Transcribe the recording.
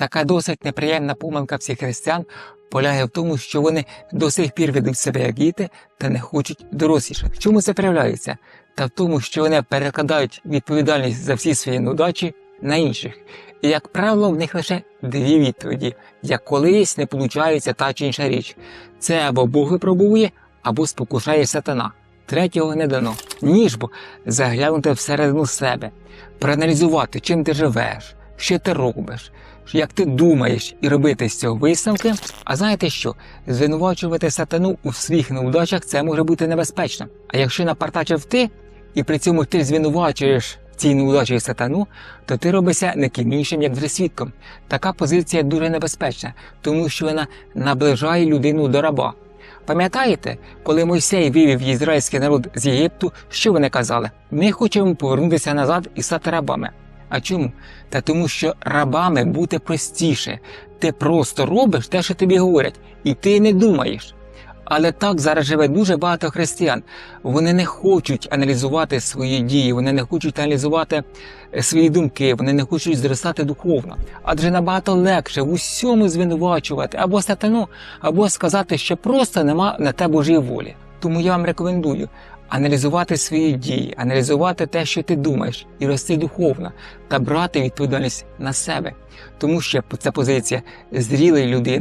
Така досить неприємна помилка всіх християн полягає в тому, що вони до сих пір ведуть себе як діти та не хочуть дорослішати. Чому це проявляється? Та в тому, що вони перекладають відповідальність за всі свої неудачі на інших. І, як правило, в них лише дві відповіді: як колись не виходить та чи інша річ. Це або Бог випробує, або спокушає сатана. Третього не дано. Ніж бо заглянути всередину себе, проаналізувати, чим ти живеш, що ти робиш, як ти думаєш, і робити з цього висновки. А знаєте що? Звинувачувати сатану у своїх неудачах це може бути небезпечно. А якщо напартачив ти, і при цьому ти звинувачуєш цій неудачі сатану, то ти робишся не ким іншим, як вже свідком. Така позиція дуже небезпечна, тому що вона наближає людину до раба. Пам'ятаєте, коли Мойсей вивів ізраїльський народ з Єгипту, що вони казали? Ми хочемо повернутися назад і стати рабами. А чому? Та тому, що рабами бути простіше. Ти просто робиш те, що тобі говорять, і ти не думаєш. Але так зараз живе дуже багато християн. Вони не хочуть аналізувати свої дії, вони не хочуть аналізувати е, свої думки, вони не хочуть зростати духовно. Адже набагато легше в усьому звинувачувати або сатану, або сказати, що просто нема на те Божої волі. Тому я вам рекомендую аналізувати свої дії, аналізувати те, що ти думаєш, і рости духовно та брати відповідальність на себе, тому що це позиція зрілої людини,